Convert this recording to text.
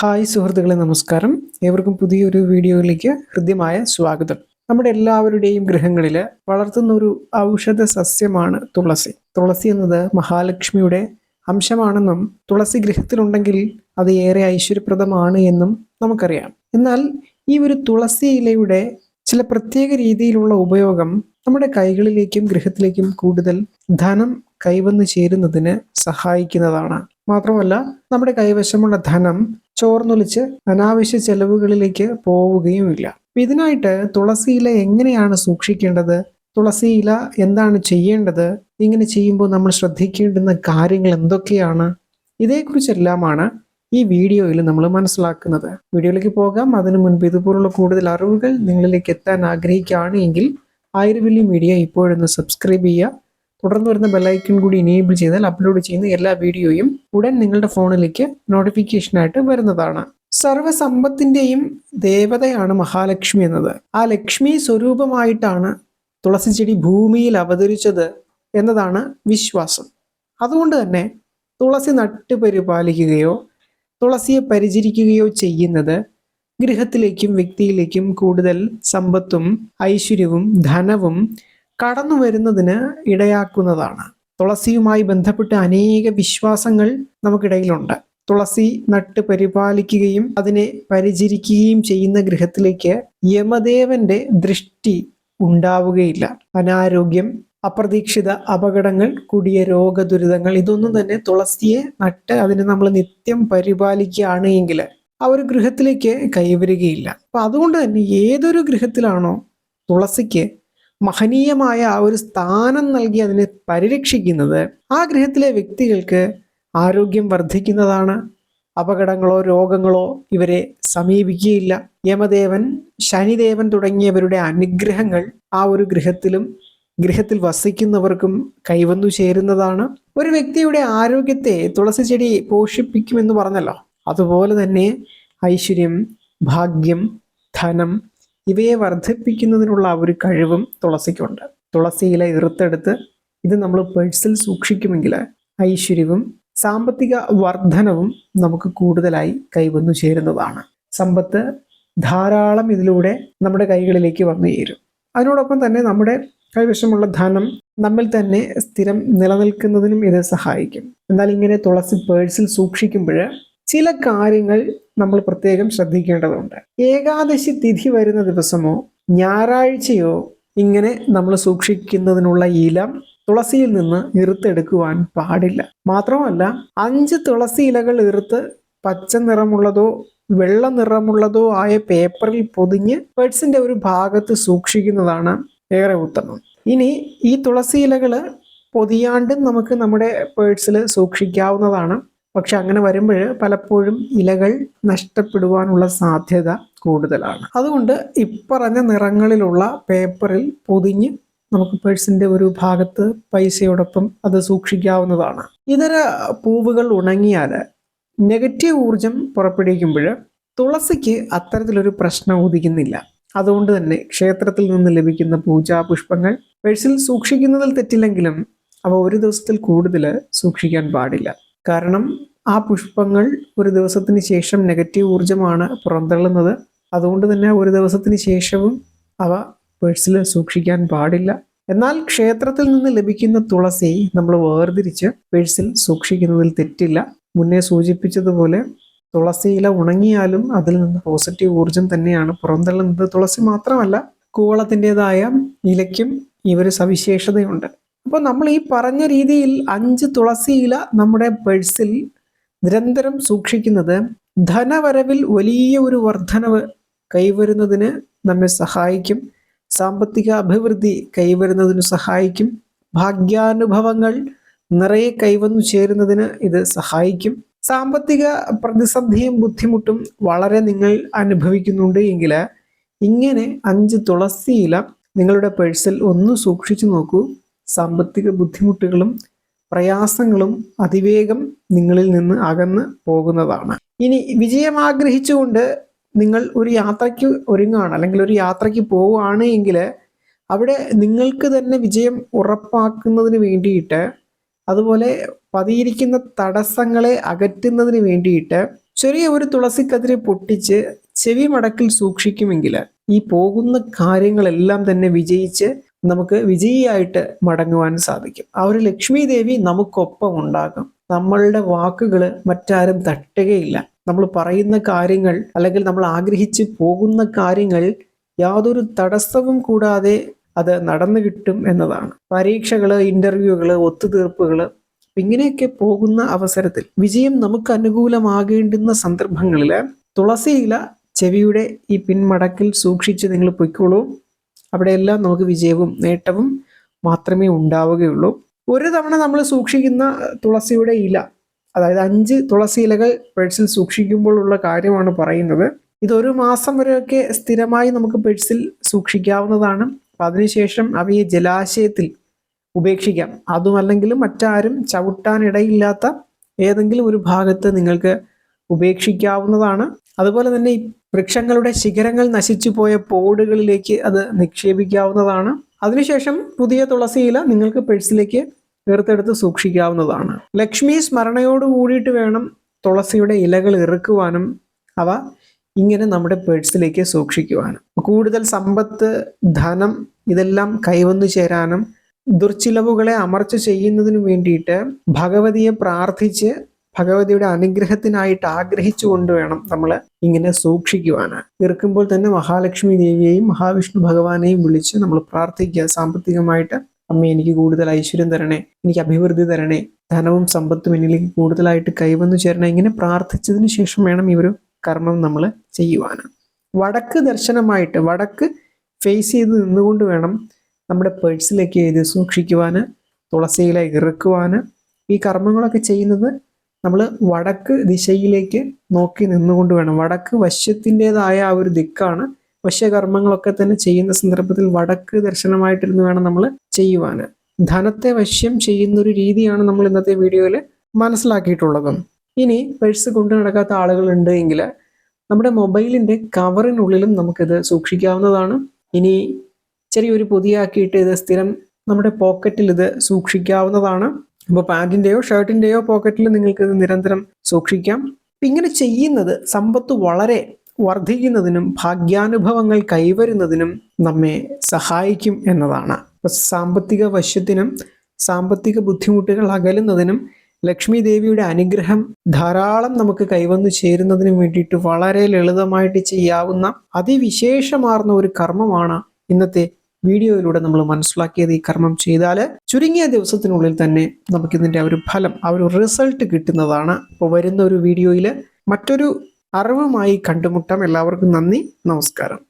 Hi സുഹൃത്തുക്കളെ നമസ്കാരം. ഏവർക്കും പുതിയൊരു വീഡിയോയിലേക്ക് ഹൃദ്യമായ സ്വാഗതം. നമ്മുടെ എല്ലാവരുടെയും ഗൃഹങ്ങളിൽ വളർത്തുന്ന ഒരു ഔഷധ സസ്യമാണ് തുളസി. തുളസി എന്നത് മഹാലക്ഷ്മിയുടെ അംശമാണെന്നും തുളസി ഗൃഹത്തിലുണ്ടെങ്കിൽ അത് ഏറെ ഐശ്വര്യപ്രദമാണ് എന്നും നമുക്കറിയാം. എന്നാൽ ഈ ഒരു തുളസി ഇലയുടെ ചില പ്രത്യേക രീതിയിലുള്ള ഉപയോഗം നമ്മുടെ കൈകളിലേക്കും ഗൃഹത്തിലേക്കും കൂടുതൽ ധനം കൈവന്നു ചേരുന്നതിന് സഹായിക്കുന്നതാണ്. മാത്രമല്ല നമ്മുടെ കൈവശമുള്ള ധനം ചോർന്നൊലിച്ച് അനാവശ്യ ചെലവുകളിലേക്ക് പോവുകയുമില്ല. ഇതിനായിട്ട് തുളസി ഇല എങ്ങനെയാണ് സൂക്ഷിക്കേണ്ടത്? തുളസി ഇല എന്താണ് ചെയ്യേണ്ടത്? ഇങ്ങനെ ചെയ്യുമ്പോൾ നമ്മൾ ശ്രദ്ധിക്കേണ്ടുന്ന കാര്യങ്ങൾ എന്തൊക്കെയാണ്? ഇതേക്കുറിച്ചെല്ലാമാണ് ഈ വീഡിയോയിൽ നമ്മൾ മനസ്സിലാക്കുന്നത്. വീഡിയോയിലേക്ക് പോകാം. അതിനു മുൻപ് ഇതുപോലുള്ള കൂടുതൽ അറിവുകൾ നിങ്ങളിലേക്ക് എത്താൻ ആഗ്രഹിക്കുകയാണ് എങ്കിൽ ആയുർവേലി മീഡിയ ഇപ്പോഴൊന്ന് സബ്സ്ക്രൈബ് ചെയ്യുക. തുടർന്ന് വരുന്ന ബെല്ലൈക്കൺ കൂടി ഇനേബിൾ ചെയ്താൽ അപ്ലോഡ് ചെയ്യുന്ന എല്ലാ വീഡിയോയും ഉടൻ നിങ്ങളുടെ ഫോണിലേക്ക് നോട്ടിഫിക്കേഷനായിട്ട് വരുന്നതാണ്. സർവസമ്പത്തിന്റെയും ദേവതയാണ് മഹാലക്ഷ്മി എന്നത്. ആ ലക്ഷ്മി സ്വരൂപമായിട്ടാണ് തുളസി ചെടി ഭൂമിയിൽ അവതരിച്ചത് എന്നതാണ് വിശ്വാസം. അതുകൊണ്ട് തന്നെ തുളസി നട്ടുപരിപാലിക്കുകയോ തുളസിയെ പരിചരിക്കുകയോ ചെയ്യുന്നത് ഗൃഹത്തിലേക്കും വ്യക്തിയിലേക്കും കൂടുതൽ സമ്പത്തും ഐശ്വര്യവും ധനവും കടന്നു വരുന്നതിന് ഇടയാക്കുന്നതാണ്. തുളസിയുമായി ബന്ധപ്പെട്ട് അനേക വിശ്വാസങ്ങൾ നമുക്കിടയിലുണ്ട്. തുളസി നട്ട് പരിപാലിക്കുകയും അതിനെ പരിചരിക്കുകയും ചെയ്യുന്ന ഗൃഹത്തിലേക്ക് യമദേവന്റെ ദൃഷ്ടി ഉണ്ടാവുകയില്ല. അനാരോഗ്യം അപ്രതീക്ഷിത അപകടങ്ങൾ കൂടിയ രോഗദുരിതങ്ങൾ ഇതൊന്നും തന്നെ തുളസിയെ നട്ട് അതിനെ നമ്മൾ നിത്യം പരിപാലിക്കുകയാണ് എങ്കിൽ ആ ഒരു ഗൃഹത്തിലേക്ക് കൈവരികയില്ല. അപ്പൊ അതുകൊണ്ട് തന്നെ ഏതൊരു ഗൃഹത്തിലാണോ തുളസിക്ക് മഹനീയമായ ആ ഒരു സ്ഥാനം നൽകി അതിനെ പരിരക്ഷിക്കുന്നത് ആ ഗൃഹത്തിലെ വ്യക്തികൾക്ക് ആരോഗ്യം വർദ്ധിക്കുന്നതാണ്. അപകടങ്ങളോ രോഗങ്ങളോ ഇവരെ സമീപിക്കുകയില്ല. യമദേവൻ ശനിദേവൻ തുടങ്ങിയവരുടെ അനുഗ്രഹങ്ങൾ ആ ഒരു ഗൃഹത്തിലും ഗൃഹത്തിൽ വസിക്കുന്നവർക്കും കൈവന്നു ചേരുന്നതാണ്. ഒരു വ്യക്തിയുടെ ആരോഗ്യത്തെ തുളസി ചെടി പോഷിപ്പിക്കുമെന്ന് പറഞ്ഞല്ലോ. അതുപോലെ തന്നെ ഐശ്വര്യം ഭാഗ്യം ധനം ഇവയെ വർദ്ധിപ്പിക്കുന്നതിനുള്ള ഒരു കഴിവും തുളസിക്കുണ്ട്. തുളസി ഇല ഇറുത്തെടുത്ത് ഇത് നമ്മൾ പേഴ്സിൽ സൂക്ഷിക്കുമെങ്കിൽ ഐശ്വര്യവും സാമ്പത്തിക വർധനവും നമുക്ക് കൂടുതലായി കൈവന്നു ചേരുന്നതാണ്. സമ്പത്ത് ധാരാളം ഇതിലൂടെ നമ്മുടെ കൈകളിലേക്ക് വന്നു ചേരും. അതിനോടൊപ്പം തന്നെ നമ്മുടെ കൈവശമുള്ള ധനം നമ്മിൽ തന്നെ സ്ഥിരം നിലനിൽക്കുന്നതിനും ഇത് സഹായിക്കും. എന്നാൽ ഇങ്ങനെ തുളസി പേഴ്സിൽ സൂക്ഷിക്കുമ്പോൾ ചില കാര്യങ്ങൾ നമ്മൾ പ്രത്യേകം ശ്രദ്ധിക്കേണ്ടതുണ്ട്. ഏകാദശി തിഥി വരുന്ന ദിവസമോ ഞായറാഴ്ചയോ ഇങ്ങനെ നമ്മൾ സൂക്ഷിക്കുന്നതിനുള്ള ഇലം തുളസിയിൽ നിന്ന് ഇറുത്തെടുക്കുവാൻ പാടില്ല. മാത്രമല്ല അഞ്ച് തുളസി ഇലകൾ ഇറുത്ത് പച്ച നിറമുള്ളതോ വെള്ള നിറമുള്ളതോ ആയ പേപ്പറിൽ പൊതിഞ്ഞ് പേഴ്സിന്റെ ഒരു ഭാഗത്ത് സൂക്ഷിക്കുന്നതാണ് ഏറെ ഉത്തമം. ഇനി ഈ തുളസി ഇലകൾ പൊതിയാണ്ടും നമുക്ക് നമ്മുടെ പേഴ്സിൽ സൂക്ഷിക്കാവുന്നതാണ്. പക്ഷെ അങ്ങനെ വരുമ്പോൾ പലപ്പോഴും ഇലകൾ നഷ്ടപ്പെടുവാനുള്ള സാധ്യത കൂടുതലാണ്. അതുകൊണ്ട് ഇപ്പറഞ്ഞ നിറങ്ങളിലുള്ള പേപ്പറിൽ പൊതിഞ്ഞ് നമുക്ക് പേഴ്സിന്റെ ഒരു ഭാഗത്ത് പൈസയോടൊപ്പം അത് സൂക്ഷിക്കാവുന്നതാണ്. ഇതര പൂവുകൾ ഉണങ്ങിയാൽ നെഗറ്റീവ് ഊർജം പുറപ്പെടുവിക്കുമ്പോൾ തുളസിക്ക് അത്തരത്തിലൊരു പ്രശ്നം ഉദിക്കുന്നില്ല. അതുകൊണ്ട് തന്നെ ക്ഷേത്രത്തിൽ നിന്ന് ലഭിക്കുന്ന പൂജാ പുഷ്പങ്ങൾ പേഴ്സിൽ സൂക്ഷിക്കുന്നതിൽ തെറ്റില്ലെങ്കിലും അവ ഒരു ദിവസത്തിൽ കൂടുതൽ സൂക്ഷിക്കാൻ പാടില്ല. കാരണം ആ പുഷ്പങ്ങൾ ഒരു ദിവസത്തിന് ശേഷം നെഗറ്റീവ് ഊർജമാണ് പുറന്തള്ളുന്നത്. അതുകൊണ്ട് തന്നെ ഒരു ദിവസത്തിന് ശേഷവും അവ പേഴ്സിൽ സൂക്ഷിക്കാൻ പാടില്ല. എന്നാൽ ക്ഷേത്രത്തിൽ നിന്ന് ലഭിക്കുന്ന തുളസി നമ്മൾ വേർതിരിച്ച് പേഴ്സിൽ സൂക്ഷിക്കുന്നതിൽ തെറ്റില്ല. മുന്നേ സൂചിപ്പിച്ചതുപോലെ തുളസിയില ഉണങ്ങിയാലും അതിൽ നിന്ന് പോസിറ്റീവ് ഊർജം തന്നെയാണ് പുറന്തള്ളുന്നത്. തുളസി മാത്രമല്ല കൂവളത്തിന്റെതായ ഇലയ്ക്കും ഈ ഒരു സവിശേഷതയുണ്ട്. അപ്പോൾ നമ്മൾ ഈ പറഞ്ഞ രീതിയിൽ അഞ്ച് തുളസി ഇല നമ്മുടെ പേഴ്സിൽ നിരന്തരം സൂക്ഷിക്കുന്നത് ധനവരവിൽ വലിയ ഒരു വർധനവ് കൈവരുന്നതിന് നമ്മെ സഹായിക്കും. സാമ്പത്തിക അഭിവൃദ്ധി കൈവരുന്നതിന് സഹായിക്കും. ഭാഗ്യാനുഭവങ്ങൾ നിറയെ കൈവന്നു ചേരുന്നതിന് ഇത് സഹായിക്കും. സാമ്പത്തിക പ്രതിസന്ധിയും ബുദ്ധിമുട്ടും വളരെ നിങ്ങൾ അനുഭവിക്കുന്നുണ്ട് എങ്കിൽ ഇങ്ങനെ അഞ്ച് തുളസി ഇല നിങ്ങളുടെ പേഴ്സിൽ ഒന്ന് സൂക്ഷിച്ചു നോക്കൂ. സാമ്പത്തിക ബുദ്ധിമുട്ടുകളും പ്രയാസങ്ങളും അതിവേഗം നിങ്ങളിൽ നിന്ന് അകന്ന് പോകുന്നതാണ്. ഇനി വിജയം ആഗ്രഹിച്ചുകൊണ്ട് നിങ്ങൾ ഒരു യാത്രയ്ക്ക് ഒരുങ്ങുകയാണ് അല്ലെങ്കിൽ ഒരു യാത്രയ്ക്ക് പോവുകയാണ് എങ്കിൽ അവിടെ നിങ്ങൾക്ക് തന്നെ വിജയം ഉറപ്പാക്കുന്നതിന് വേണ്ടിയിട്ട് അതുപോലെ പതിയിരിക്കുന്ന തടസ്സങ്ങളെ അകറ്റുന്നതിന് വേണ്ടിയിട്ട് ചെറിയ ഒരു തുളസിക്കതിരെ പൊട്ടിച്ച് ചെവി മടക്കിൽ സൂക്ഷിക്കുമെങ്കിൽ ഈ പോകുന്ന കാര്യങ്ങളെല്ലാം തന്നെ വിജയിച്ച് നമുക്ക് വിജയിയായിട്ട് മടങ്ങുവാൻ സാധിക്കും. ആ ഒരു ലക്ഷ്മി ദേവി നമുക്കൊപ്പം ഉണ്ടാകും. നമ്മളുടെ വാക്കുകൾ മറ്റാരും തട്ടുകയില്ല. നമ്മൾ പറയുന്ന കാര്യങ്ങൾ അല്ലെങ്കിൽ നമ്മൾ ആഗ്രഹിച്ച് പോകുന്ന കാര്യങ്ങൾ യാതൊരു തടസ്സവും കൂടാതെ അത് നടന്നു കിട്ടും എന്നതാണ്. പരീക്ഷകൾ ഇന്റർവ്യൂകൾ ഒത്തുതീർപ്പുകൾ ഇങ്ങനെയൊക്കെ പോകുന്ന അവസരത്തിൽ വിജയം നമുക്ക് അനുകൂലമാകേണ്ടുന്ന സന്ദർഭങ്ങളിൽ തുളസിയില ചെവിയുടെ ഈ പിന്മടക്കിൽ സൂക്ഷിച്ച് നിങ്ങൾ പൊയ്ക്കോളൂ. അവിടെയെല്ലാം നമുക്ക് വിജയവും നേട്ടവും മാത്രമേ ഉണ്ടാവുകയുള്ളൂ. ഒരു തവണ നമ്മൾ സൂക്ഷിക്കുന്ന തുളസിയുടെ ഇല അതായത് അഞ്ച് തുളസി ഇലകൾ പേഴ്സിൽ സൂക്ഷിക്കുമ്പോഴുള്ള കാര്യമാണ് പറയുന്നത്. ഇതൊരു മാസം വരെയൊക്കെ സ്ഥിരമായി നമുക്ക് പേഴ്സിൽ സൂക്ഷിക്കാവുന്നതാണ്. അപ്പം അതിനുശേഷം അവയെ ജലാശയത്തിൽ ഉപേക്ഷിക്കാം. അതുമല്ലെങ്കിൽ മറ്റാരും ചവിട്ടാനിടയില്ലാത്ത ഏതെങ്കിലും ഒരു ഭാഗത്ത് നിങ്ങൾക്ക് ഉപേക്ഷിക്കാവുന്നതാണ്. അതുപോലെ തന്നെ വൃക്ഷങ്ങളുടെ ശിഖരങ്ങൾ നശിച്ചു പോയ പോടുകളിലേക്ക് അത് നിക്ഷേപിക്കാവുന്നതാണ്. അതിനുശേഷം പുതിയ തുളസിയില നിങ്ങൾക്ക് പേഴ്സിലേക്ക് ഏർത്തെടുത്ത് സൂക്ഷിക്കാവുന്നതാണ്. ലക്ഷ്മി സ്മരണയോട് കൂടിയിട്ട് വേണം തുളസിയുടെ ഇലകൾ ഇറുക്കുവാനും അവ ഇങ്ങനെ നമ്മുടെ പേഴ്സിലേക്ക് സൂക്ഷിക്കുവാനും. കൂടുതൽ സമ്പത്ത് ധനം ഇതെല്ലാം കൈവന്നു ചേരാനും ദുർച്ചിലവുകളെ അമർച്ച ചെയ്യുന്നതിനു വേണ്ടിയിട്ട് ഭഗവതിയെ പ്രാർത്ഥിച്ച് ഭഗവതിയുടെ അനുഗ്രഹത്തിനായിട്ട് ആഗ്രഹിച്ചുകൊണ്ട് വേണം നമ്മൾ ഇങ്ങനെ സൂക്ഷിക്കുവാണ് ഇറക്കുമ്പോൾ തന്നെ മഹാലക്ഷ്മി ദേവിയെയും മഹാവിഷ്ണു ഭഗവാനെയും വിളിച്ച് നമ്മൾ പ്രാർത്ഥിക്കുക. സാമ്പത്തികമായിട്ട് അമ്മ എനിക്ക് കൂടുതൽ ഐശ്വര്യം തരണേ എനിക്ക് അഭിവൃദ്ധി തരണേ ധനവും സമ്പത്തും എന്നിലേക്ക് കൂടുതലായിട്ട് കൈവന്നു ചേരണേ ഇങ്ങനെ പ്രാർത്ഥിച്ചതിന് ശേഷം വേണം ഈ ഒരു കർമ്മം നമ്മൾ ചെയ്യുവാൻ വടക്ക് ദർശനമായിട്ട് വടക്ക് ഫേസ് ചെയ്ത് നിന്നുകൊണ്ട് വേണം നമ്മുടെ പേഴ്സിലേക്ക് എഴുതി സൂക്ഷിക്കുവാന് തുളസിയിലേക്ക് ഇറക്കുവാന്. ഈ കർമ്മങ്ങളൊക്കെ ചെയ്യുന്നത് നമ്മൾ വടക്ക് ദിശയിലേക്ക് നോക്കി നിന്നുകൊണ്ട് വേണം. വടക്ക് വശ്യത്തിന്റെതായ ആ ഒരു ദിക്കാണ്. വശ്യകർമ്മങ്ങളൊക്കെ തന്നെ ചെയ്യുന്ന സന്ദർഭത്തിൽ വടക്ക് ദർശനമായിട്ടിരുന്ന് വേണം നമ്മൾ ചെയ്യുവാൻ ധനത്തെ വശ്യം ചെയ്യുന്ന ഒരു രീതിയാണ് നമ്മൾ ഇന്നത്തെ വീഡിയോയിൽ മനസ്സിലാക്കിയിട്ടുള്ളതും. ഇനി പേഴ്സ് കൊണ്ടു നടക്കാത്ത ആളുകളുണ്ട് എങ്കിൽ നമ്മുടെ മൊബൈലിന്റെ കവറിനുള്ളിലും നമുക്കിത് സൂക്ഷിക്കാവുന്നതാണ്. ഇനി ചെറിയൊരു പൊതിയാക്കിയിട്ട് ഇത് സ്ഥിരം നമ്മുടെ പോക്കറ്റിൽ ഇത് സൂക്ഷിക്കാവുന്നതാണ്. അപ്പോൾ പാന്റിന്റെയോ ഷർട്ടിന്റെയോ പോക്കറ്റിൽ നിങ്ങൾക്ക് ഇത് നിരന്തരം സൂക്ഷിക്കാം. ഇങ്ങനെ ചെയ്യുന്നത് സമ്പത്ത് വളരെ വർദ്ധിക്കുന്നതിനും ഭാഗ്യാനുഭവങ്ങൾ കൈവരുന്നതിനും നമ്മെ സഹായിക്കും എന്നതാണ്. സാമ്പത്തിക വശ്യത്തിനും സാമ്പത്തിക ബുദ്ധിമുട്ടുകൾ അകലുന്നതിനും ലക്ഷ്മി ദേവിയുടെ അനുഗ്രഹം ധാരാളം നമുക്ക് കൈവന്നു ചേരുന്നതിനും വേണ്ടിയിട്ട് വളരെ ലളിതമായിട്ട് ചെയ്യാവുന്ന അതിവിശേഷമാർന്ന ഒരു കർമ്മമാണ് ഇന്നത്തെ വീഡിയോയിലൂടെ നമ്മൾ മനസ്സിലാക്കിയത് ഈ കർമ്മം ചെയ്താൽ ചുരുങ്ങിയ ദിവസത്തിനുള്ളിൽ തന്നെ നമുക്കിതിന്റെ ഒരു ഫലം ആ ഒരു റിസൾട്ട് കിട്ടുന്നതാണ്. അപ്പോൾ വരുന്ന ഒരു വീഡിയോയിൽ മറ്റൊരു അറിവുമായി കണ്ടുമുട്ടാം. എല്ലാവർക്കും നന്ദി നമസ്കാരം.